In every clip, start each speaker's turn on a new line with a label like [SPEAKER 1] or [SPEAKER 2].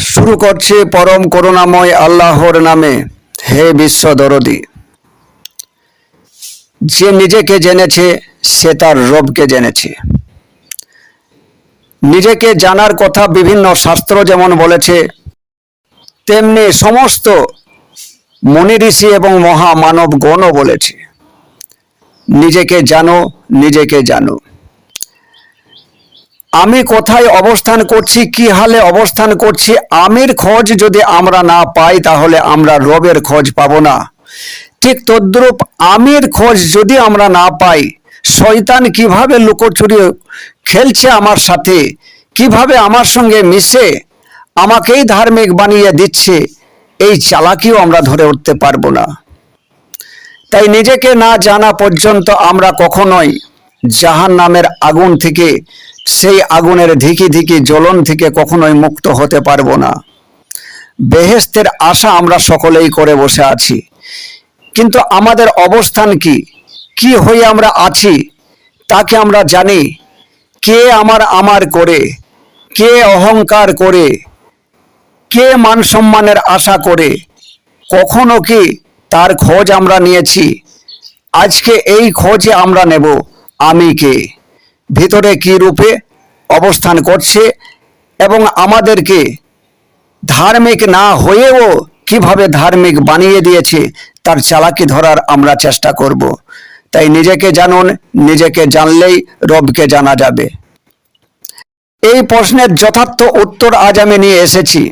[SPEAKER 1] শুরু করছে পরম করুণাময় আল্লাহর নামে। হে বিশ্ব দরদি। যে নিজেকে জেনেছে, সে তার রবকে জেনেছে। নিজেকে জানার কথা বিভিন্ন শাস্ত্র যেমন বলেছে, তেমনি সমস্ত মনি ঋষি এবং মহামানব গণও বলেছে। নিজেকে জানো নিজেকে জানো। আমি কোথায় অবস্থান করছি, কি হালে অবস্থান করছি, আমির খোঁজ যদি আমরা না পাই, তাহলে আমরা রবের খোঁজ পাবো না। ঠিক তদ্রূপ আমির খোঁজ যদি আমরা না পাই, শয়তান কীভাবে লুকোচুরি খেলছে আমার সাথে, কীভাবে আমার সঙ্গে মিশে, আমাকেই ধার্মিক বানিয়ে দিচ্ছে, এই চালাকিও আমরা ধরে উঠতে পারব না। তাই নিজেকে না জানা পর্যন্ত আমরা কখনোই জাহান নামের আগুন থেকে সেই আগুনের ধিকি ধিকি জ্বলন থেকে কখনোই মুক্ত হতে পারব না। বেহেস্তের আশা আমরা সকলেই করে বসে আছি। কিন্তু আমাদের অবস্থান কি? কি হয়ে আমরা আছি? তাকে আমরা জানি। কে আমার আমার করে? কে অহংকার করে? কে মান সম্মানের আশা করে? কখনো কি তার খোঁজ আমরা নিয়েছি? আজকে এই খোঁজে আমরা নেব। আমি কে? ভিতরে কি রূপে অবস্থান করছে এবং আমাদেরকে ধার্মিক না হয়েও কীভাবে ধার্মিক বানিয়ে দিয়েছে, তার চালাকি ধরার আমরা চেষ্টা করব। তাই নিজেকে জানুন, নিজেকে জানলেই রবকে জানা যাবে। এই প্রশ্নের যথার্থ উত্তর আজ আমি নিয়ে এসেছি।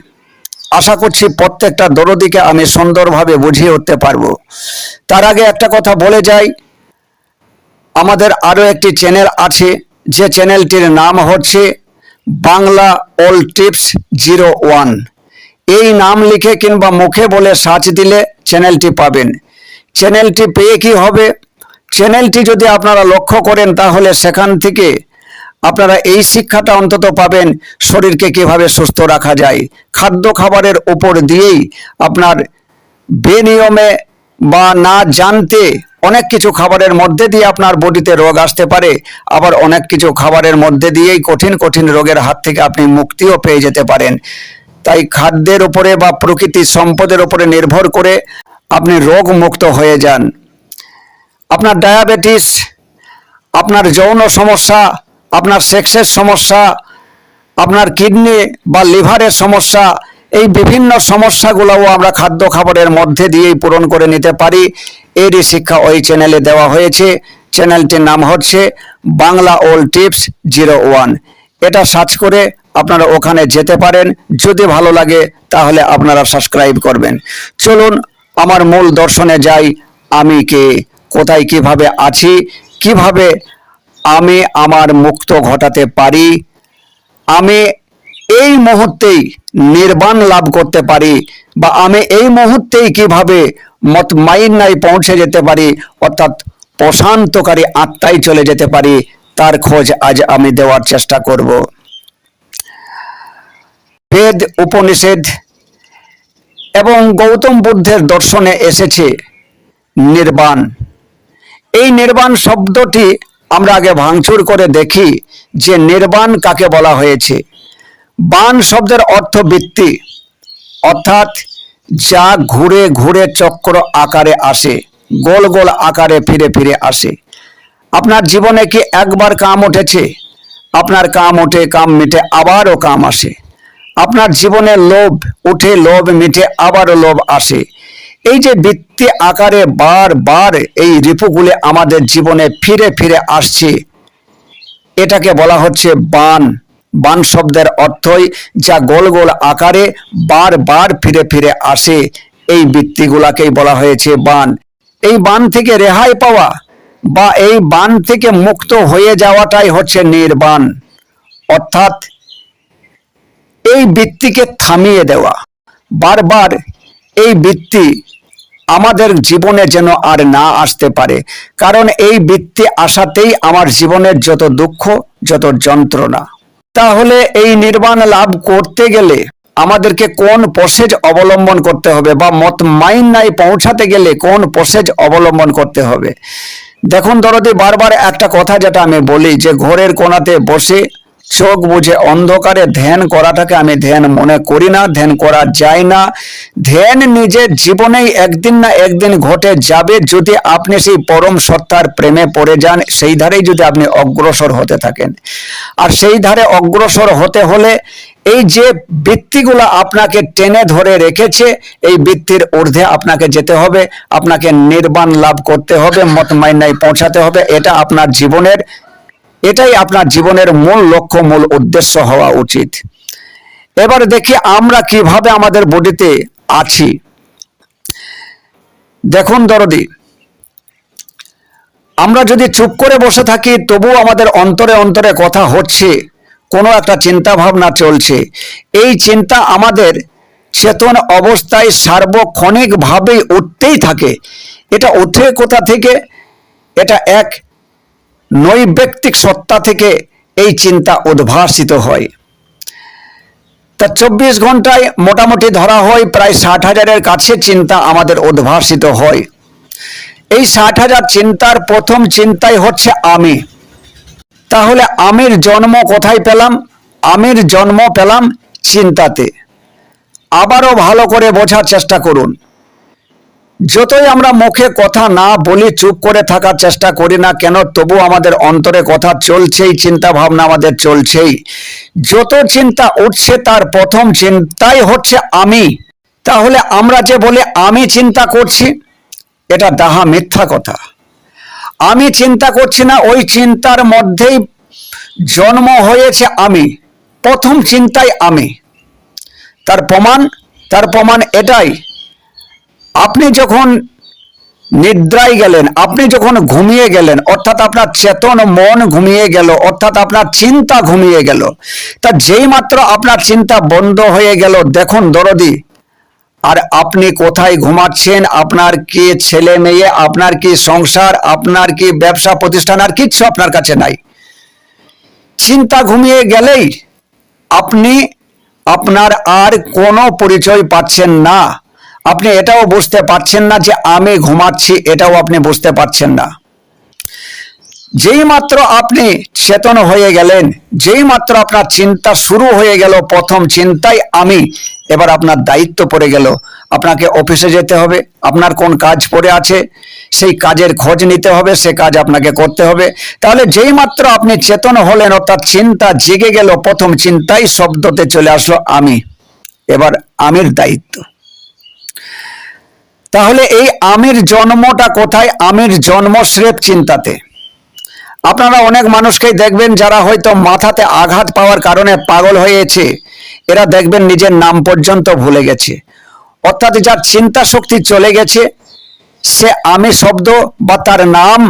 [SPEAKER 1] আশা করছি প্রত্যেকটা দরদিকে আমি সুন্দরভাবে বুঝিয়ে উঠতে পারব। তার আগে একটা কথা বলে যাই। আমাদের আরও একটি চ্যানেল আছে, যে চ্যানেলটির নাম হচ্ছে Bangla all tips zero one এই নাম লিখে কিংবা মুখে বলে সার্চ দিলে চ্যানেলটি পাবেন। চ্যানেলটি পেয়ে কি হবে? চ্যানেলটি যদি আপনারা লক্ষ্য করেন, তাহলে সেখান থেকে আপনারা এই শিক্ষাটা অন্তত পাবেন, শরীরকে কীভাবে সুস্থ রাখা যায়। খাদ্য খাবারের উপর দিয়েই আপনার বেনিয়মে বা না জানতে অনেক কিছু খাবারের মধ্যে দিয়ে আপনার বডিতে রোগ আসতে পারে। আবার অনেক কিছু খাবারের মধ্যে দিয়েই কঠিন কঠিন রোগের হাত থেকে আপনি মুক্তিও পেয়ে যেতে পারেন। তাই খাদ্যের উপরে বা প্রকৃতির সম্পদের উপরে নির্ভর করে আপনি রোগ মুক্ত হয়ে যান। আপনার ডায়াবেটিস, আপনার যৌন সমস্যা, আপনার সেক্সের সমস্যা, আপনার কিডনি বা লিভারের সমস্যা, এই বিভিন্ন সমস্যাগুলোও আমরা খাদ্য খাবারের মধ্যে দিয়েই পূরণ করে নিতে পারি। এরই শিক্ষা ওই চ্যানেলে দেওয়া হয়েছে। চ্যানেলটির নাম হচ্ছে Bangla all tips zero one. এটা সার্চ করে আপনারা ওখানে যেতে পারেন। যদি ভালো লাগে তাহলে আপনারা সাবস্ক্রাইব করবেন। চলুন, আমার মূল দর্শনে যাই। আমি কে? কোথায় কীভাবে আছি? কীভাবে আমি আমার মুক্ত ঘটাতে পারি? আমি এই মুহূর্তেই নির্বাণ লাভ করতে পারি বা আমি এই মুহূর্তেই কীভাবে মত মাইন্নায় পৌঁছে যেতে পারি, অর্থাৎ প্রশান্তকারী আত্মায় চলে যেতে পারি, তার খোঁজ আজ আমি দেওয়ার চেষ্টা করব। বেদ উপনিষেধ এবং গৌতম বুদ্ধের দর্শনে এসেছে নির্বাণ। এই নির্বাণ শব্দটি আমরা আগে ভাঙচুর করে দেখি যে নির্বাণ কাকে বলা হয়েছে। বান শব্দের অর্থ বৃত্তি অর্থাৎ যা ঘুরে ঘুরে চক্র আকারে আসে, গোল গোল আকারে ফিরে ফিরে আসে। আপনার জীবনে কি একবার কাম উঠেছে? আপনার কাম ওঠে কাম মিটে আবারও কাম আসে। আপনার জীবনে লোভ উঠে, লোভ মিটে আবারও লোভ আসে। এই যে বৃত্তি আকারে বারবার এই রিপুগুলি আমাদের জীবনে ফিরে ফিরে আসছে, এটাকে বলা হচ্ছে বান। বান শব্দের অর্থই যা গোল গোল আকারে বারবার ফিরে ফিরে আসে। এই বৃত্তিগুলাকেই বলা হয়েছে বান। এই বান থেকে রেহাই পাওয়া বা এই বান থেকে মুক্ত হয়ে যাওয়াটাই হচ্ছে নির্বাণ। অর্থাৎ এই বৃত্তিকে থামিয়ে দেওয়া। বারবার এই বৃত্তি আমাদের জীবনে যেন আর না আসতে পারে। কারণ এই বৃত্তি আসাতেই আমার জীবনের যত দুঃখ, যত যন্ত্রণা। তাহলে এই নির্বাণ লাভ করতে গেলে আমাদেরকে কোন প্রসেজ অবলম্বন করতে হবে বা মত মাইন নাই পৌঁছাতে গেলে কোন প্রসেজ অবলম্বন করতে হবে? দেখুন দরদি, বারবার একটা কথা যেটা আমি বলি যে ঘরের কোনাতে বসে চোখ বুঝে অন্ধকারে ধ্যান করাটাকে আমি ধ্যান মনে করি না, ধ্যান করা যায় না। ধ্যান নিজের জীবনেই একদিন না একদিন ঘটে যাবে। যদি আপনি সেই পরম সত্তার প্রেমে পড়ে যান, সেই ধারেই যদি আপনি অগ্রসর হতে থাকেন। আর সেই ধারে অগ্রসর হতে হলে এই যে বৃত্তিগুলো আপনাকে টেনে ধরে রেখেছে, এই বৃত্তির ঊর্ধ্বে আপনাকে যেতে হবে। আপনাকে নির্বাণ লাভ করতে হবে মতমাইনায় পৌঁছাতে হবে। এটা আপনার জীবনের এটাই আপনার জীবনের মূল লক্ষ্য, মূল উদ্দেশ্য হওয়া উচিত। এবার দেখি আমরা কীভাবে আমাদের বডিতে আছি। দেখুন দরদি, আমরা যদি চুপ করে বসে থাকি তবু আমাদের অন্তরে অন্তরে কথা হচ্ছে, কোনো একটা চিন্তা ভাবনা চলছে। এই চিন্তা আমাদের চেতন অবস্থায় সার্বক্ষণিকভাবেই উঠতেই থাকে। এটা উঠে কোথা থেকে? এটা এক নৈব্যক্তিক সত্তা থেকে এই চিন্তা উদ্ভাসিত হয়। তা চব্বিশ ঘন্টায় মোটামুটি ধরা হয় প্রায় ষাট হাজারের কাছে চিন্তা আমাদের উদ্ভাসিত হয়। এই ষাট হাজার চিন্তার প্রথম চিন্তাই হচ্ছে আমি। তাহলে আমির জন্ম কোথায় পেলাম? আমির জন্ম পেলাম চিন্তাতে। আবারও ভালো করে বোঝার চেষ্টা করুন। যতই আমরা মুখে কথা না বলি, চুপ করে থাকার চেষ্টা করি না কেন তবু আমাদের অন্তরে কথা চলছেই চিন্তা ভাবনা আমাদের চলছেই। যত চিন্তা উঠছে তার প্রথম চিন্তাই হচ্ছে আমি। তাহলে আমরা যে বলি আমি চিন্তা করছি, এটা দাহা মিথ্যা কথা। আমি চিন্তা করছি না, ওই চিন্তার মধ্যেই জন্ম হয়েছে আমি। প্রথম চিন্তাই আমি। তার প্রমাণ তার প্রমাণ এটাই। আপনি যখন নিদ্রায় গেলেন, আপনি যখন ঘুমিয়ে গেলেন, অর্থাৎ আপনার চেতন মন ঘুমিয়ে গেল, অর্থাৎ আপনার চিন্তা ঘুমিয়ে গেল, তা যেই মাত্র আপনার চিন্তা বন্ধ হয়ে গেল, দেখুন দরদি, আর আপনি কোথায় ঘুমাচ্ছেন, আপনার কি ছেলে মেয়ে, আপনার কি সংসার, আপনার কি ব্যবসা প্রতিষ্ঠান, আর কিচ্ছু আপনার কাছে নাই। চিন্তা ঘুমিয়ে গেলেই আপনি, আপনার আর কোনো পরিচয় পাচ্ছেন না। আপনি এটাও বুঝতে পারছেন না যে আমি ঘুমাচ্ছি, এটাও আপনি বুঝতে পারছেন না। যেই মাত্র আপনি চেতন হয়ে গেলেন, যেই মাত্র আপনার চিন্তা শুরু হয়ে গেল, প্রথম চিন্তাই আমি, এবার আপনার দায়িত্ব পড়ে গেল। আপনাকে অফিসে যেতে হবে, আপনার কোন কাজ পড়ে আছে, সেই কাজের খোঁজ নিতে হবে, সে কাজ আপনাকে করতে হবে। তাহলে যেই মাত্র আপনি চেতন হলেন, অর্থাৎ চিন্তা জেগে গেল, প্রথম চিন্তাই শব্দতে চলে আসলো আমি, এবার আমির দায়িত্ব। তাহলে এই আমির জন্মটা কোথায়? আমির জন্ম স্রেফ চিন্তাতে। আপনারা অনেক মানুষকেই দেখবেন যারা হয়তো মাথাতে আঘাত পাওয়ার কারণে পাগল হয়েছে, এরা দেখবেন নিজের নাম পর্যন্ত ভুলে গেছে। অর্থাৎ যার চিন্তা শক্তি চলে গেছে, সে আমি শব্দ বা তার নাম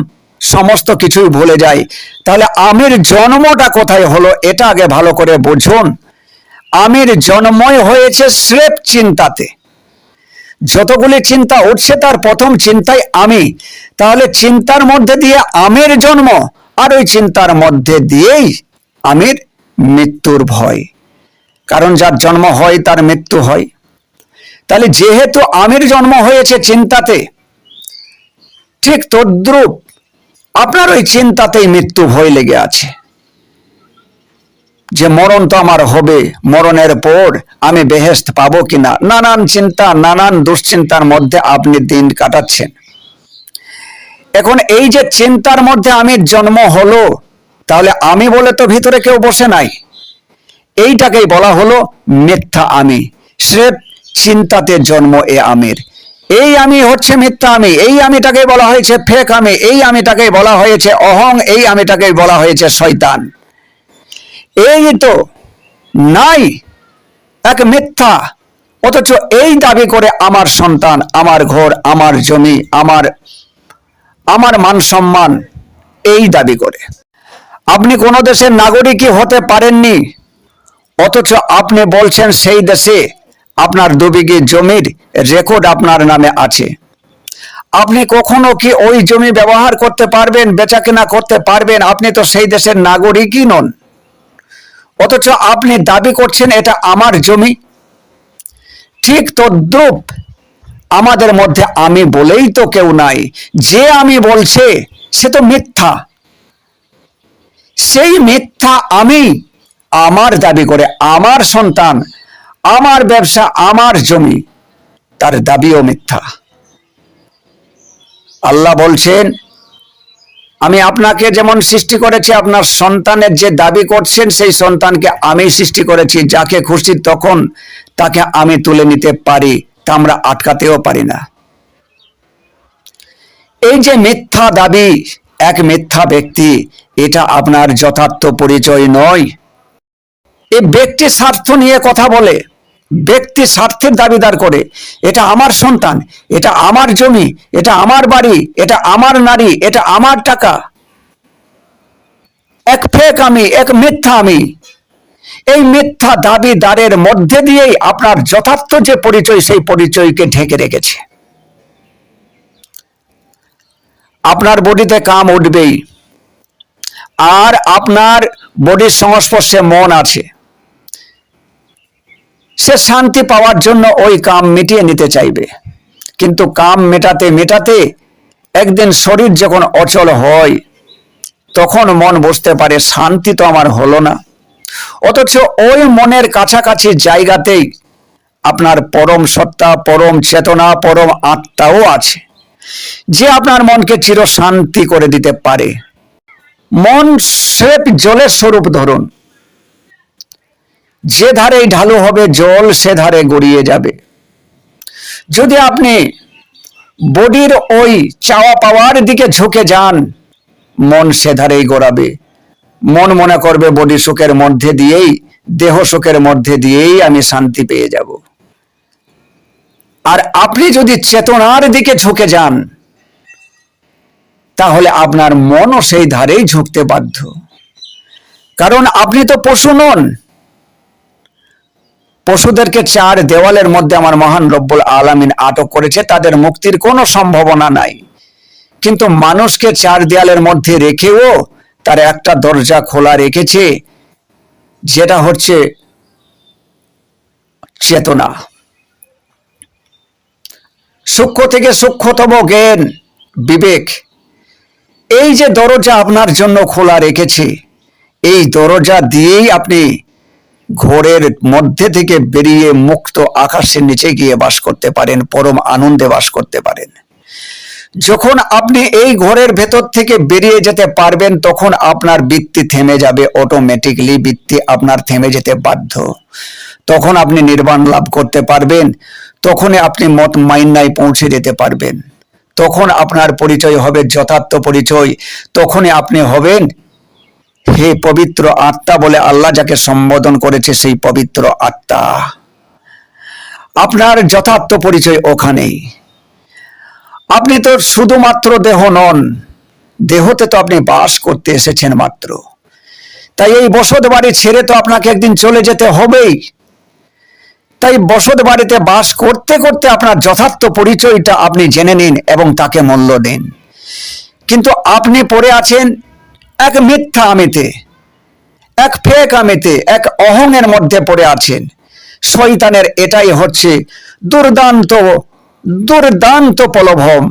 [SPEAKER 1] সমস্ত কিছুই ভুলে যায়। তাহলে আমির জন্মটা কোথায় হলো, এটা আগে ভালো করে বুঝুন। আমির জন্মই হয়েছে স্রেফ চিন্তাতে। যতগুলি চিন্তা উঠছে তার প্রথম চিন্তাই আমি। তাহলে চিন্তার মধ্যে দিয়ে আমের জন্ম, আর ওই চিন্তার মধ্যে দিয়েই আমির মৃত্যুর ভয়। কারণ যার জন্ম হয়, তার মৃত্যু হয়। তাহলে যেহেতু আমির জন্ম হয়েছে চিন্তাতে, ঠিক তদ্রুপ আপনার ওই চিন্তাতেই মৃত্যু ভয় লেগে আছে। যে মরণ তো আমার হবে, মরণের পর আমি বেহেস্ত পাবো কিনা? নানান চিন্তা, নানান দুশ্চিন্তার মধ্যে আপনি দিন কাটাচ্ছেন। এখন এই যে চিন্তার মধ্যে আমি জন্ম হলো, তাহলে আমি বলে তো ভিতরে কেউ বসে নাই। এইটাকেই বলা হলো মিথ্যা আমি। স্রেফ চিন্তাতে জন্ম এ আমির। এই আমি হচ্ছে মিথ্যা আমি। এই আমিটাকে বলা হয়েছে ফেক আমি। এই আমিটাকে বলা হয়েছে অহং। এই আমিটাকে বলা হয়েছে শয়তান। এই তো নাই এক মিথ্যা, অথচ এই দাবি করে আমার সন্তান, আমার ঘর, আমার জমি, আমার আমার মান সম্মান, এই দাবি করে। আপনি কোন দেশের নাগরিকই হতে পারেননি, অথচ আপনি বলছেন সেই দেশে আপনার দুবিঘি জমির রেকর্ড আপনার নামে আছে। আপনি কখনো কি ওই জমি ব্যবহার করতে পারবেন, বেচাকেনা করতে পারবেন? আপনি তো সেই দেশের নাগরিকই নন। অথচ আপনি দাবি করছেন এটা আমার জমি। ঠিক তদ্রুপ আমাদের মধ্যে আমি বলেই তো কেউ নাই। যে আমি বলছে, সে তো মিথ্যা। সেই মিথ্যা আমি আমার দাবি করে আমার সন্তান, আমার ব্যবসা, আমার জমি, তার দাবিও মিথ্যা। আল্লাহ বলছেন আমি আপনাকে যেমন সৃষ্টি করেছি, আপনার সন্তানের যে দাবি করছেন, সেই সন্তানকে আমি সৃষ্টি করেছি। যাকে খুশি তখন তাকে আমি তুলে নিতে পারি, তা আমরা আটকাতেও পারি না। এই যে মিথ্যা দাবি, এক মিথ্যা ব্যক্তি, এটা আপনার যথার্থ পরিচয় নয়। এই ব্যক্তি স্বার্থ নিয়ে কথা বলে। ব্যক্তি স্বার্থের দাবিদার করে। এটা আমার সন্তান, এটা আমার জমি, এটা আমার বাড়ি, এটা আমার নারী, এটা আমার টাকা। এক ফেক আমি, এক মিথ্যা আমি। এই মিথ্যা দাবিদারের মধ্যে দিয়েই আপনার যথার্থ যে পরিচয়, সেই পরিচয়কে ঢেকে রেখেছে। আপনার বডিতে কাম উঠবেই। আর আপনার বডির সংস্পর্শে মন আছে। সে শান্তি পাওয়ার জন্য ওই কাম মিটিয়ে নিতে চাইবে। কিন্তু কাম মেটাতে মেটাতে একদিন শরীর যখন অচল হয়, তখন মন বুঝতে পারে শান্তি তো আমার হলো না। অথচ ওই মনের কাছাকাছি জায়গাতেই আপনার পরম সত্তা, পরম চেতনা, পরম আত্মাও আছে, যে আপনার মনকে চির শান্তি করে দিতে পারে। মন স্রেফ জলের স্বরূপ ধরুন যে ধারেই ঢালু হবে জল, সে ধারে গড়িয়ে যাবে। যদি আপনি বডির ওই চাওয়া পাওয়ার দিকে ঝুঁকে যান, মন সে ধারেই গড়াবে। মন মনে করবে, বডি সুখের মধ্যে দিয়েই, দেহ সুখের মধ্যে দিয়েই আমি শান্তি পেয়ে যাব। আর আপনি যদি চেতনার দিকে ঝুঁকে যান, তাহলে আপনার মনও সেই ধারেই ঝুঁকতে বাধ্য। কারণ আপনি তো পশু নন। পশুদেরকে চার দেওয়ালের মধ্যে আমার মহান রব্বুল আলামিন আটক করেছে, তাদের মুক্তির কোনো সম্ভাবনা নাই। কিন্তু মানুষকে চার দেয়ালের মধ্যে রেখেও তার একটা দরজা খোলা রেখেছে, যেটা হচ্ছে চেতনা। সূক্ষ্ম থেকে সূক্ষ্মতম জ্ঞান, বিবেক, এই যে দরজা আপনার জন্য খোলা রেখেছে, এই দরজা দিয়েই আপনি ঘোরের মধ্যে থেকে বেরিয়ে মুক্ত আকাশের নিচে গিয়ে বাস করতে পারেন, পরম আনন্দে বাস করতে পারেন। যখন আপনি এই ঘরের ভেতর থেকে বেরিয়ে যেতে পারবেন, তখন আপনার বৃত্তি থেমে যাবে অটোমেটিকলি বৃত্তি আপনার থেমে যেতে বাধ্য। তখন আপনি নির্বাণ লাভ করতে পারবেন, তখনই আপনি মত মাইন্নায় পৌঁছে যেতে পারবেন। তখন আপনার পরিচয় হবে, যথার্থ পরিচয়। তখনই আপনি হবেন হে পবিত্র আত্মা বলে আল্লাহ যাকে সম্বোধন করেছে সেই পবিত্র আত্মা। আপনার যথার্থ পরিচয় ওখানেই। আপনি তো শুধুমাত্র দেহ নন, দেহতে তো আপনি বাস করতে এসেছেন মাত্র। তাই এই বসত বাড়ি ছেড়ে তো আপনাকে একদিন চলে যেতে হবেই। তাই বসত বাড়িতে বাস করতে করতে আপনার যথার্থ পরিচয়টা আপনি জেনে নিন এবং তাকে মূল্য দিন। কিন্তু আপনি পড়ে আছেন এক মিথ্যা আমিতে, এক ফেক আমিতে, এক অহংয়ের মধ্যে পড়ে আছেন। শয়তানের এটাই হচ্ছে দুর্দান্ত দুর্দান্ত প্রলোভন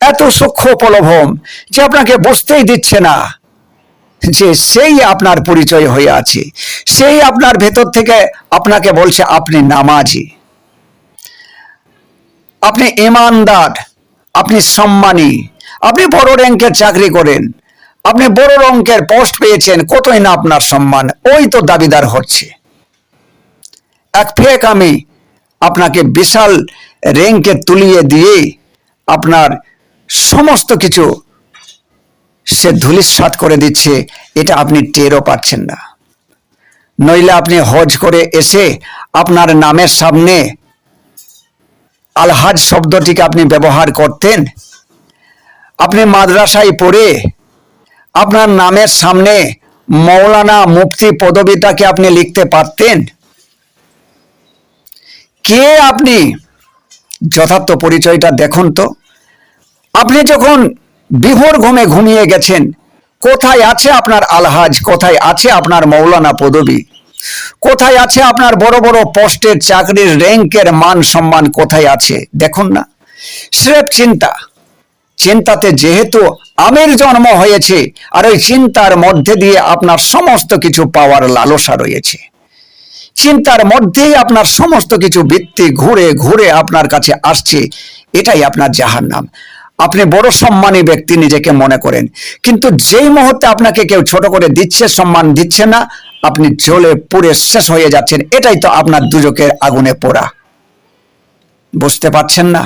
[SPEAKER 1] এত সূক্ষ্ম প্রলোভন যে আপনাকে বুঝতেই দিচ্ছে না যে সেই আপনার পরিচয় হয়ে আছে। সেই আপনার ভেতর থেকে আপনাকে বলছে, আপনি নামাজি। আপনি ইমানদার। আপনি সম্মানী। আপনি বড় র্যাঙ্কের চাকরি করেন। আপনি বড় অঙ্কের পোস্ট পেয়েছেন, কতই না আপনার সম্মান? ওই তো দাবিদার হচ্ছে। এক ফেক আমি আপনাকে বিশাল র্যাঙ্কে তুলিয়ে দিয়ে আপনার সমস্ত কিছু সে ধুলিস্বাত করে দিচ্ছে, এটা আপনি টেরও পাচ্ছেন না। নইলে আপনি হজ করে এসে আপনার নামের সামনে আলহাজ শব্দটিকে আপনি ব্যবহার করতেন। আপনি মাদ্রাসায় পড়ে আপনার নামের সামনে মৌলানা মুফতি পদবিটাকে আপনি লিখতে পারতেন? কে আপনি? যথার্থ পরিচয়টা দেখুন তো। আপনি যখন বিভোর ঘুমে ঘুমিয়ে গেছেন, কোথায় আছে আপনার আলহাজ? কোথায় আছে আপনার মৌলানা পদবী? কোথায় আছে আপনার বড় বড় পোস্টের চাকরির র্যাঙ্কের মান সম্মান কোথায় আছে? দেখুন না। স্রেফ চিন্তা। চিন্তাতে যেহেতু আমের জন্ম হয়েছে, আর ওই চিন্তার মধ্যে দিয়ে আপনার সমস্ত কিছু পাওয়ার লালসা রয়েছে। চিন্তার মধ্যেই আপনার সমস্ত কিছু বৃত্তি ঘুরে ঘুরে আপনার কাছে আসছে, এটাই আপনার জাহার নাম আপনি বড় সম্মানী ব্যক্তি নিজেকে মনে করেন, কিন্তু যেই মুহূর্তে আপনাকে কেউ ছোট করে দিচ্ছে, সম্মান দিচ্ছে না, আপনি জ্বলে পুড়ে শেষ হয়ে যাচ্ছেন, এটাই তো আপনার দুজকের আগুনে পোড়া। বুঝতে পারছেন না?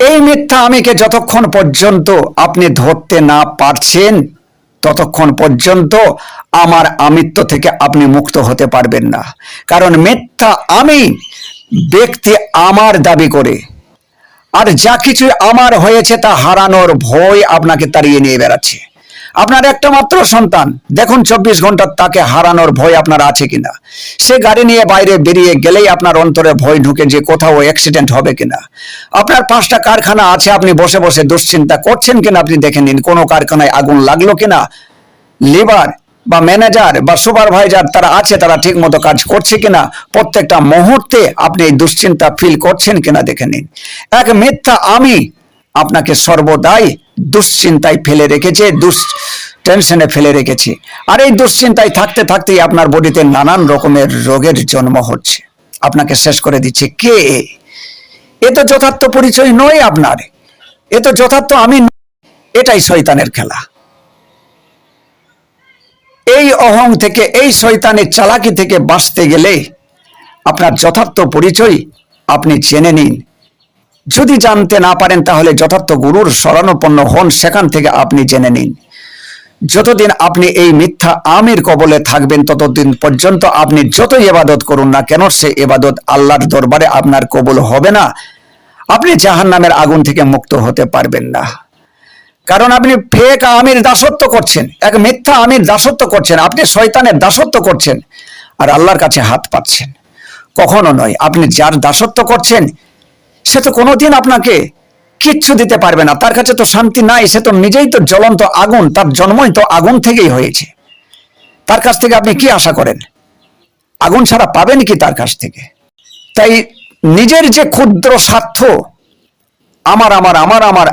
[SPEAKER 1] এই মিথ্যা আমিকে যতক্ষণ পর্যন্ত আপনি ধরতে না পারছেন, ততক্ষণ পর্যন্ত আমার আমিত্ব থেকে আপনি মুক্ত হতে পারবেন না। কারণ মিথ্যা আমি ব্যক্তি আমার দাবি করে। আর যা কিছু আমার হয়েছে তা হারানোর ভয় আপনাকে তাড়িয়ে নিয়ে বেড়াচ্ছে। আপনার একটা মাত্র সন্তান। দেখুন, চব্বিশ ঘণ্টা তাকে হারানোর ভয় আপনার আছে কিনা। সে গাড়ি নিয়ে বাইরে বেরিয়ে গেলেই আপনার অন্তরে ভয় ঢুকে যে কোথাও অ্যাক্সিডেন্ট হবে কিনা। আপনার পাঁচটা কারখানা আছে, আপনি বসে বসে দুশ্চিন্তা করছেন কিনা আপনি দেখে নিন। কোনো কারখানায় আগুন লাগল কিনা? লিভার বা ম্যানেজার বা সুপারভাইজার তারা আছে, তারা ঠিক মতো কাজ করছে কিনা? প্রত্যেকটা মুহূর্তে আপনি এই দুশ্চিন্তা ফিল করছেন কিনা দেখে নিন। এক মিথ্যা আমি আপনাকে সর্বদাই দুশ্চিন্তায় ফেলে রেখেছে, দুস টেনশনে ফেলে রেখেছে। আর এই দুশ্চিন্তায় থাকতে থাকতেই আপনার বডিতে নানান রকমের রোগের জন্ম হচ্ছে। আপনাকে শেষ করে দিচ্ছে কে? এ? তো যথার্থ পরিচয় নয় আপনার। এ তো যথার্থ আমি। এটাই শয়তানের খেলা। এই অহং থেকে, এই শয়তানের চালাকি থেকে বাঁচতে গেলে আপনার যথার্থ পরিচয় আপনি জেনে নিন। যদি জানতে না পারেন, তাহলে যথার্থ গুরুর শরণাপন্ন হন, সেখান থেকে আপনি জেনে নিন। যতদিন আপনি এই মিথ্যা আমির কবলে থাকবেন, ততদিন পর্যন্ত আপনি যতই এবাদত করুন না কেন, সে এবাদত আল্লাহর দরবারে আপনার কবুল হবে না। আপনি জাহান নামের আগুন থেকে মুক্ত হতে পারবেন না। কারণ আপনি ফেক আমির দাসত্ব করছেন, এক মিথ্যা আমির দাসত্ব করছেন, আপনি শয়তানের দাসত্ব করছেন, আর আল্লাহর কাছে হাত পাচ্ছেন। কখনো নয়, আপনি যার দাসত্ব করছেন সে তো কোনোদিন আপনাকে কিচ্ছু দিতে পারবে না। তার কাছে তো শান্তি নাই, সে তো নিজেই তো জ্বলন্ত আগুন, তার জন্মই তো আগুন থেকেই হয়েছে। তার কাছ থেকে আপনি কি আশা করেন? আগুন ছাড়া পাবেন কি তার কাছ থেকে? তাই নিজের যে ক্ষুদ্র স্বার্থ, আমার আমার আমার আমার,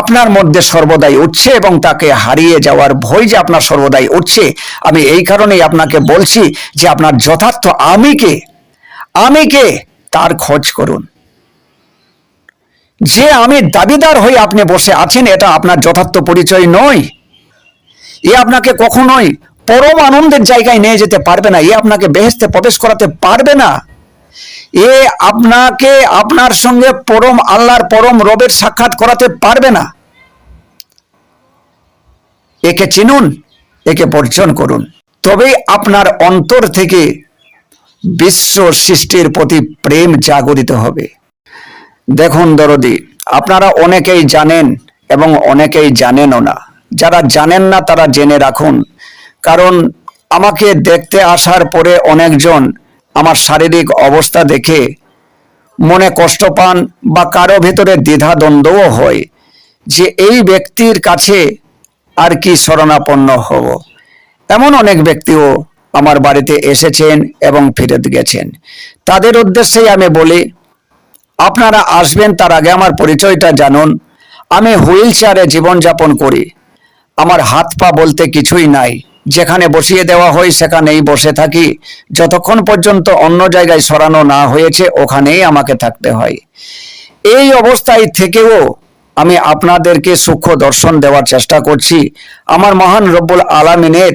[SPEAKER 1] আপনার মধ্যে সর্বদাই উঠছে এবং তাকে হারিয়ে যাওয়ার ভয় যে আপনার সর্বদাই উঠছে, আমি এই কারণেই আপনাকে বলছি যে আপনার যথার্থ আমিকে আমিকে তার খোঁজ করুন। যে আমি দাবিদার হয়ে আপনি বসে আছেন, এটা আপনার যথার্থ পরিচয় নয়। এ আপনাকে কখনোই পরম আনন্দের জায়গায় নিয়ে যেতে পারবে না। এ আপনাকে বেহেস্তে প্রবেশ করাতে পারবে না। এ আপনাকে আপনার সঙ্গে পরম আল্লাহর পরম রবের সাক্ষাৎ করাতে পারবে না। একে চিনুন, একে বর্জন করুন। তবেই আপনার অন্তর থেকে বিশ্ব সৃষ্টির প্রতি প্রেম জাগরিত হবে। দেখুন দরদি, আপনারা অনেকেই জানেন এবং অনেকেই জানেনও না। যারা জানেন না, তারা জেনে রাখুন। কারণ আমাকে দেখতে আসার পরে অনেকজন আমার শারীরিক অবস্থা দেখে মনে কষ্ট পান বা কারও ভেতরে দ্বিধাদ্বন্দ্বও হয় যে এই ব্যক্তির কাছে আর কি শরণাপন্ন হব। এমন অনেক ব্যক্তিও আমার বাড়িতে এসেছেন এবং ফিরত গেছেন। তাদের উদ্দেশ্যেই আমি বলি আপনারা আসবেন তার আগে আমার পরিচয়টা জানুন। আমি হুইল চেয়ারে জীবনযাপন করি। আমার হাত পা বলতে কিছুই নাই। যেখানে বসিয়ে দেওয়া হয় সেখানেই বসে থাকি। যতক্ষণ পর্যন্ত অন্য জায়গায় সরানো না হয়েছে, ওখানেই আমাকে থাকতে হয়। এই অবস্থায় থেকেও আমি আপনাদেরকে সূক্ষ্ম দর্শন দেওয়ার চেষ্টা করছি। আমার মহান রব্বুল আলামিনের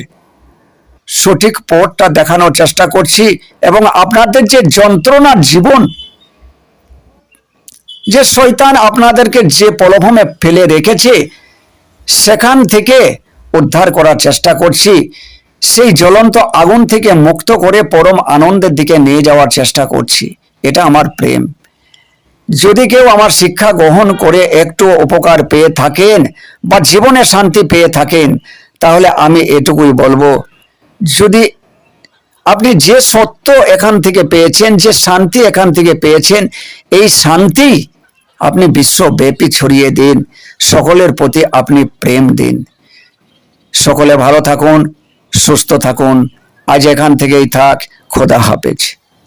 [SPEAKER 1] সঠিক পথটা দেখানোর চেষ্টা করছি এবং আপনাদের যে যন্ত্রণার জীবন যে শৈতান আপনাদেরকে যে প্রলোভনে ফেলে রেখেছে, সেখান থেকে উদ্ধার করার চেষ্টা করছি। সেই জ্বলন্ত আগুন থেকে মুক্ত করে পরম আনন্দের দিকে নিয়ে যাওয়ার চেষ্টা করছি। এটা আমার প্রেম। যদি কেউ আমার শিক্ষা গ্রহণ করে একটু উপকার পেয়ে থাকেন বা জীবনে শান্তি পেয়ে থাকেন, তাহলে আমি এটুকুই বলব, যদি আপনি যে সত্য এখান থেকে পেয়েছেন, যে শান্তি এখান থেকে পেয়েছেন, এই শান্তি আপনি বিশ্বব্যাপী ছড়িয়ে দিন, সকলের প্রতি আপনি প্রেম দিন। সকলে ভালো থাকুন, সুস্থ থাকুন। আজ এখান থেকেই থাক, খোদা হাফেজ।